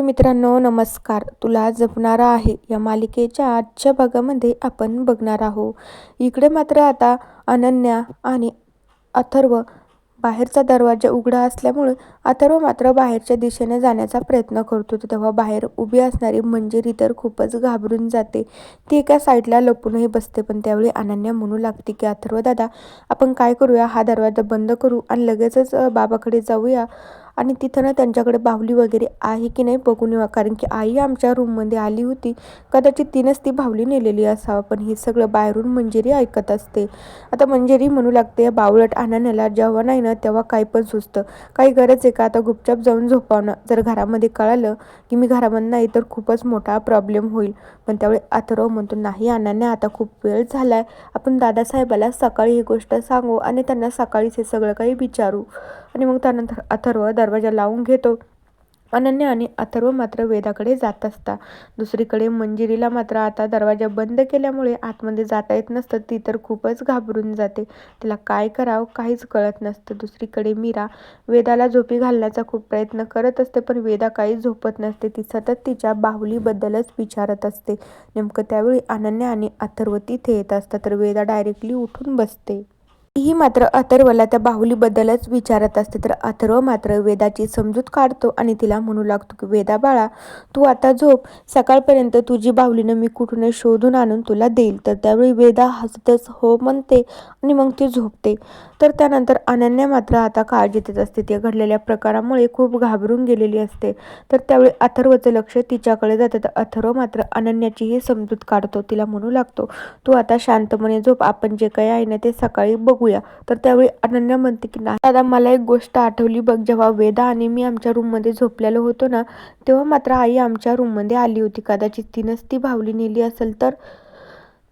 तर मित्रांनो नमस्कार. तुला जपणारा आहे या मालिकेच्या आजच्या भागामध्ये आपण बघणार आहोत. इकडे मात्र आता अनन्या आणि अथर्व बाहेरचा दरवाजा उघडा असल्यामुळे अथर्व मात्र बाहेरच्या दिशेने जाण्याचा प्रयत्न करतो तेव्हा बाहेर उभी असणारी मंजिरी तर खूपच घाबरून जाते. ती एका साईडला लपूनही बसते पण त्यावेळी अनन्या म्हणू लागते की अथर्व दादा आपण काय करूया? हा दरवाजा बंद करू आणि लगेचच बाबाकडे जाऊया. आणि तिथं ना त्यांच्याकडे बाहुली वगैरे आहे की नाही बघून येऊ. कारण की आई आमच्या रूममध्ये आली होती. कदाचित तिनंच ती बाहुली नेलेली असावं. पण हे सगळं बाहेरून मंजिरी ऐकत असते. आता मंजिरी म्हणू लागते बावळट आणाण्याला जेव्हा नाही ना तेव्हा काही पण सुचतं. काही गरज आहे का? आता गुपचाप जाऊन झोपावणं जर घरामध्ये कळालं की मी घरामध्ये नाही तर खूपच मोठा प्रॉब्लेम होईल. पण त्यावेळी अथर्व म्हणतो नाही अनान्या आता खूप वेळ झाला आहे आपण दादासाहेबाला सकाळी ही गोष्ट सांगू आणि त्यांना सकाळीच हे सगळं काही विचारू. आणि मग त्यानंतर अथर्व दरवाजा लावून घेतो. अनन्या आणि अथर्व मात्र वेदाकडे जात असता. दुसरीकडे मंजिरीला मात्र आता दरवाजा बंद केल्यामुळे आतमध्ये जाता येत नसतं. ती तर खूपच घाबरून जाते. तिला काय करावं काहीच कळत नसतं. दुसरीकडे मीरा वेदाला झोपी घालण्याचा खूप प्रयत्न करत असते पण वेदा काहीच झोपत नसते. ती सतत तिच्या बाहुलीबद्दलच विचारत असते. नेमकं त्यावेळी अनन्या आणि अथर्व तिथे येत असतात तर वेदा डायरेक्टली उठून बसते. ही मात्र अथर्वला त्या बाहुलीबद्दलच विचारत असते. तर अथर्व मात्र वेदाची समजूत काढतो आणि तिला म्हणू लागतो की वेदा बाळा तू आता झोप. सकाळपर्यंत तुझी बाहुलीनं मी कुठून शोधून आणून तुला देईल. तर त्यावेळी वेदा हसतच हो म्हणते आणि मग ती झोपते. तर त्यानंतर अनन्या मात्र आता काळजी देत असते. ती घडलेल्या प्रकारामुळे खूप घाबरून गेलेली असते. तर त्यावेळी अथर्वचं लक्ष तिच्याकडे जातं. तर अथर्व मात्र अनन्याचीही समजूत काढतो. तिला म्हणू लागतो तू आता शांतपणे झोप. आपण जे काही आहे ना ते सकाळी बघू. बघूया. तर त्यावेळी अनन्या म्हणते की नाही दादा मला एक गोष्ट आठवली बघ जेव्हा वेदा आणि मी आमच्या रूममध्ये झोपलेलो होतो ना तेव्हा मात्र आई आमच्या रूममध्ये आली होती. कदाचित तिनंच ती भावली नेली असेल तर.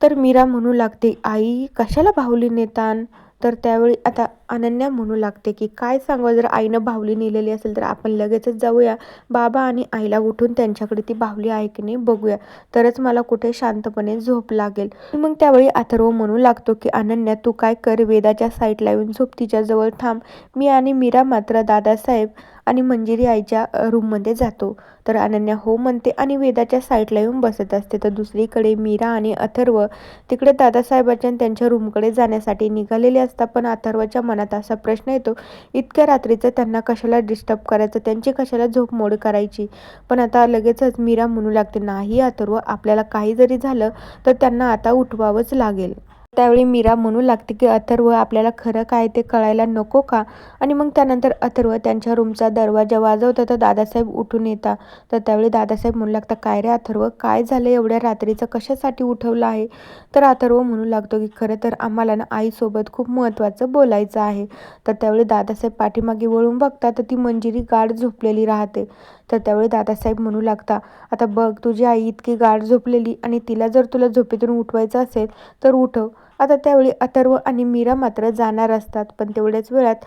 तर मीरा म्हणू लागते आई कशाला भावली नेतान? तर त्यावेळी आता अनन्या म्हणू लागते की काय सांगावं? जर आईनं बाहुली नेलेली असेल तर आपण लगेचच जाऊया. बाबा आणि आईला उठून त्यांच्याकडे ती बाहुली आहे की नाही बघूया. तरच मला कुठे शांतपणे झोप लागेल. मग त्यावेळी अथर्व म्हणू लागतो की अनन्या तू काय कर? वेदाच्या साईडला येऊन झोप. तिच्याजवळ थांब. मी आणि मीरा मात्र दादासाहेब आणि मंजिरी आईच्या रूममध्ये जातो. तर अनन्या हो म्हणते आणि वेदाच्या साईडला येऊन बसत असते. तर दुसरीकडे मीरा आणि अथर्व तिकडे दादासाहेबाच्या त्यांच्या रूमकडे जाण्यासाठी निघालेले असतात. पण अथर्वच्या मनात असा प्रश्न येतो इतक्या रात्रीचं त्यांना कशाला डिस्टर्ब करायचं? त्यांची कशाला झोप मोड करायची? पण आता लगेचच मीरा म्हणू लागते नाही अथर्व आपल्याला काही जरी झालं तर त्यांना आता उठवावंच लागेल. त्यावेळी मीरा म्हणू लागते की अथर्व आपल्याला खरं काय ते कळायला नको का? आणि मग त्यानंतर अथर्व त्यांच्या रूमचा दरवाजा वाजवतं तर दादासाहेब उठून येता तर त्यावेळी दादासाहेब म्हणू लागतात काय रे अथर्व काय झालं? एवढ्या रात्रीचं कशासाठी उठवलं आहे? तर अथर्व म्हणू लागतो की खरं तर आम्हाला ना आईसोबत खूप महत्त्वाचं बोलायचं आहे. तर त्यावेळी दादासाहेब पाठीमागे वळून बघता तर ती मंजिरी गाढ झोपलेली राहते. तर त्यावेळी दादासाहेब म्हणू लागता आता बघ तुझी आई इतकी गाढ झोपलेली आणि तिला जर तुला झोपेतून उठवायचं असेल तर उठव. आता त्यावेळी अथर्व आणि मीरा मात्र जाणार असतात पण तेवढ्याच वेळात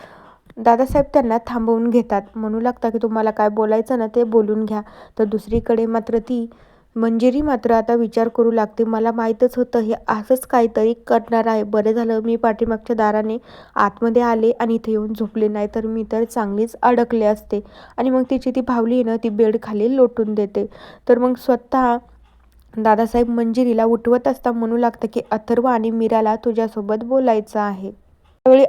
दादासाहेब त्यांना थांबवून घेतात. म्हणू लागता की तुम्हाला काय बोलायचं ना ते बोलून घ्या. तर दुसरीकडे मात्र ती मंजिरी मात्र आता विचार करू लागते. मला माहीतच होतं हे असंच काहीतरी करणार आहे. बरं झालं मी पाठीमागच्या दाराने आतमध्ये आले आणि इथे येऊन झोपले. नाही तर मी तर चांगलीच अडकले असते. आणि मग तिची ती भावली आहे ना ती बेड खाली लोटून देते. तर मग स्वतः दादासाहेब मंजिरीला उठवत असता म्हणू लागतं की अथर्व आणि मीराला तुझ्यासोबत बोलायचं आहे. त्यावेळी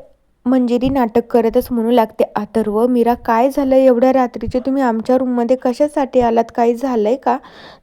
मंजिरी नाटक करतच म्हणू लागते अथर्व मीरा काय झालं? एवढ्या रात्रीचे तुम्ही आमच्या रूममध्ये कशासाठी आलात? काही झालंय का?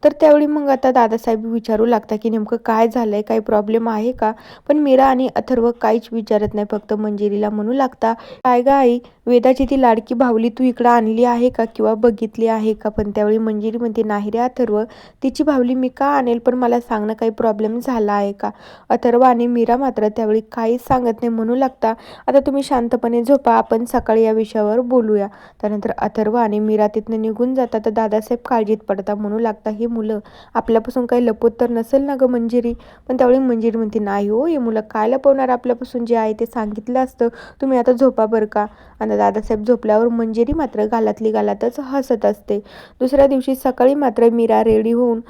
तर त्यावेळी मग आता दादासाहेब विचारू लागता की नेमकं काय झालंय? काही प्रॉब्लेम आहे का? पण मीरा आणि अथर्व काहीच विचारत नाही फक्त मंजिरीला म्हणू लागता काय गा आई वेदाची ती लाडकी भावली तू इकडं आणली आहे का किंवा बघितली आहे का? पण त्यावेळी मंजिरी म्हणते नाही रे अथर्व तिची भावली मी का आणेल? पण मला सांगणं काही प्रॉब्लेम झाला आहे का? अथर्व आणि मीरा मात्र त्यावेळी काहीच सांगत नाही म्हणू लागता आता तुम्ही शांतपणे झोपा. आपण सकाळी या विषयावर बोलूया. त्यानंतर अथर्व आणि मीरा तिथनं निघून जातात. तर दादासाहेब काळजीत पडता म्हणू लागता ही मुलं आपल्यापासून काही लपवत तर नसेल ना गं मंजिरी? पण त्यावेळी मंजिरी म्हणते नाही हो हे मुलं काय लपवणार आपल्यापासून? जे आहे ते सांगितलं असतं. तुम्ही आता झोपा बरं का? आणि दादासाहेब झोपल्यावर मंजिरी मात्र गालातली गालातच हसत असते. दुसऱ्या दिवशी सकाळी मात्र मीरा रेडी होऊन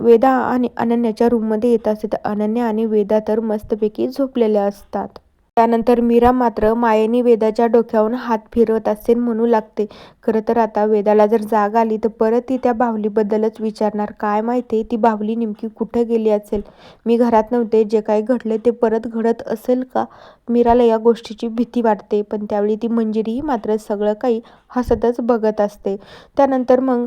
वेदा आणि अनन्याच्या रूममध्ये येत असते. तर अनन्या आणि वेदा तर मस्तपैकी झोपलेल्या असतात. त्यानंतर मीरा मात्र मायेने वेदाच्या डोक्यावरून हात फिरवत असेल म्हणू लागते. खरं तर आता वेदाला जर जाग आली तर परत ती त्या बाहुलीबद्दलच विचारणार. काय माहिती ती बाहुली नेमकी कुठं गेली असेल? मी घरात नव्हते जे काही घडले ते परत घडत असेल का? मीराला या गोष्टीची भीती वाटते पण त्यावेळी ती मंजिरीही मात्र सगळं काही हसतच बघत असते. त्यानंतर मग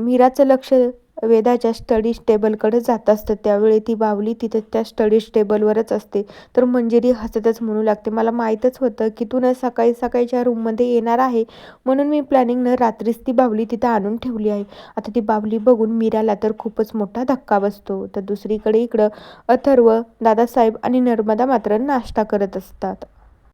मीराचं लक्ष वेदाच्या स्टडी टेबलकडे जात असतं. त्यावेळी ती बावली तिथं त्या स्टडी टेबलवरच असते. तर मंजिरी हसतच म्हणू लागते. मला माहीतच होतं की तू न सकाळी सकाळीच्या रूममध्ये येणार आहे म्हणून मी प्लॅनिंगनं रात्रीच ती बावली तिथं आणून ठेवली आहे. आता ती बावली बघून मीराला तर खूपच मोठा धक्का बसतो. तर दुसरीकडे इकडं अथर्व दादासाहेब आणि नर्मदा मात्र नाश्ता करत असतात.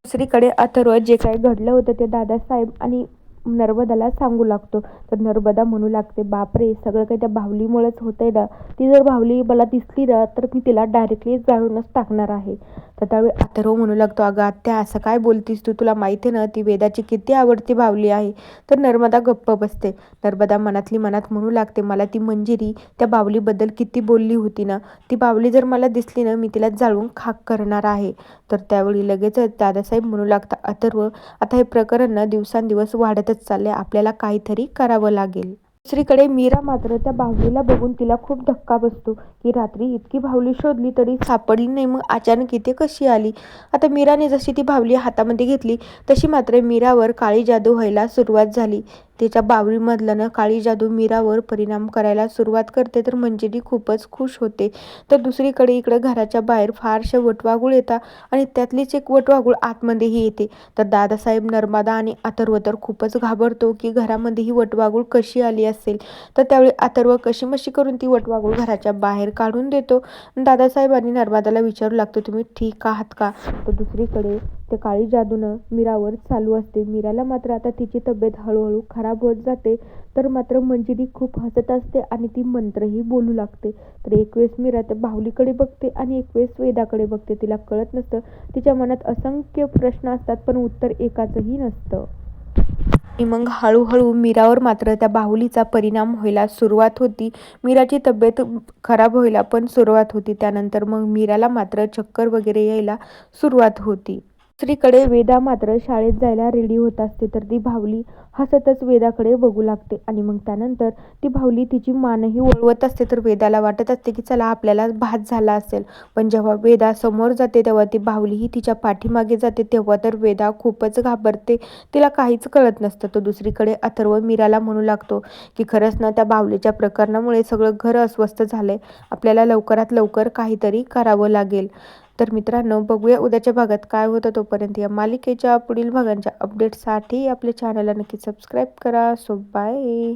दुसरीकडे अथर्व जे काही घडलं होतं ते दादासाहेब आणि नर्मदाला सांगू लागतो. तर नर्मदा म्हणू लागते बापरे सगळं काही त्या बाहुलीमुळेच होतंय ना. ती जर बाहुली मला दिसली ना तर मी तिला डायरेक्टली जाळूनच टाकणार आहे. तर त्यावेळी अथर्व म्हणू लागतो अगं आत्या असं काय बोलतीस तू? तुला माहिती आहे ना ती वेदाची किती आवडती बाहुली आहे. तर नर्मदा गप्प बसते. नर्मदा मनातली मनात म्हणू लागते मला ती मंजिरी त्या बावलीबद्दल किती बोलली होती ना. ती बावली जर मला दिसली ना मी तिला जाळून खाक करणार आहे. तर त्यावेळी लगेचच दादासाहेब म्हणू लागता अथर्व आता हे प्रकरण ना दिवसांदिवस वाटत चालले. आपल्याला काहीतरी करावं लागेल. दुसरीकडे मीरा मात्र त्या बाहुलीला बघून तिला खूप धक्का बसतो की रात्री इतकी बाहुली शोधली तरी सापडली नाही. मग अचानक इथे कशी आली? आता मीराने जशी ती बाहुली हातामध्ये घेतली तशी मात्र मीरावर काळी जादू व्हायला सुरुवात झाली. तिच्या बावरीमधल्यानं काळी जादू मीरावर परिणाम करायला सुरुवात करते तर मंजिरी खूपच खुश होते. तर दुसरीकडे इकडे घराच्या बाहेर फारसे वटवागुळ येतात आणि त्यातलीच एक वटवागुळ आतमध्येही येते. तर दादासाहेब नर्मदा आणि अथर्व तर खूपच घाबरतो की घरामध्ये ही वटवागुळ कशी आली असेल? तर त्यावेळी अथर्व कशी मशी करून ती वटवागुळ घराच्या बाहेर काढून देतो. दादासाहेब आणि नर्मदाला विचारू लागतो तुम्ही ठीक आहात का? तर दुसरीकडे ते काळी जादूनं मीरावर चालू असते. मीराला मात्र आता तिची तब्येत हळूहळू खराब खराब होत जाते तर मात्र मंजिरी खूप हसत असते आणि ती मंत्रही बोलू लागते. तर एक वेळेस मीरा त्या बाहुलीकडे बघते आणि एक वेळेस वेदाकडे बघते. तिला कळत नसतं. तिच्या मनात असंख्य प्रश्न असतात पण उत्तर एकाचंही नसतं. मग हळूहळू मीरावर मात्र त्या बाहुलीचा परिणाम व्हायला सुरुवात होती. मीराची तब्येत खराब व्हायला पण सुरुवात होती. त्यानंतर मग मीराला मात्र चक्कर वगैरे यायला सुरुवात होती. दुसरीकडे वेदा मात्र शाळेत जायला रेडी होत असते तर ती भावली हसतच वेदाकडे बघू लागते. आणि मग त्यानंतर ती भावली तिची मानही वळवत असते. तर वेदाला वाटत असते की चला आपल्याला भात झाला असेल. पण जेव्हा वेदा समोर जाते तेव्हा ती भावलीही तिच्या पाठीमागे जाते. तेव्हा तर वेदा खूपच घाबरते. तिला काहीच कळत नसतं. तो दुसरीकडे अथर्व मीराला म्हणू लागतो की खरंच ना त्या बाहुलीच्या प्रकरणामुळे सगळं घर अस्वस्थ झालंय. आपल्याला लवकरात लवकर काहीतरी करावं लागेल. तर मित्रांनो बघूया उद्याच्या भागात काय होतं तोपर्यंत. या मालिकेच्या पुढील भागांच्या अपडेटसाठी आपल्या चॅनलला नक्की सबस्क्राईब करा. So bye